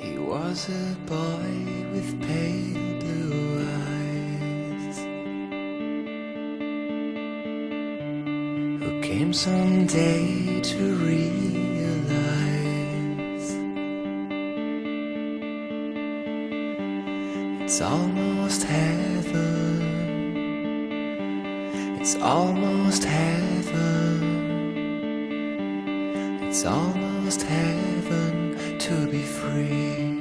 He was a boy with pale blue eyes who came someday to realize it's almost heaven. It's almost heaven. It's almost heaven to be free.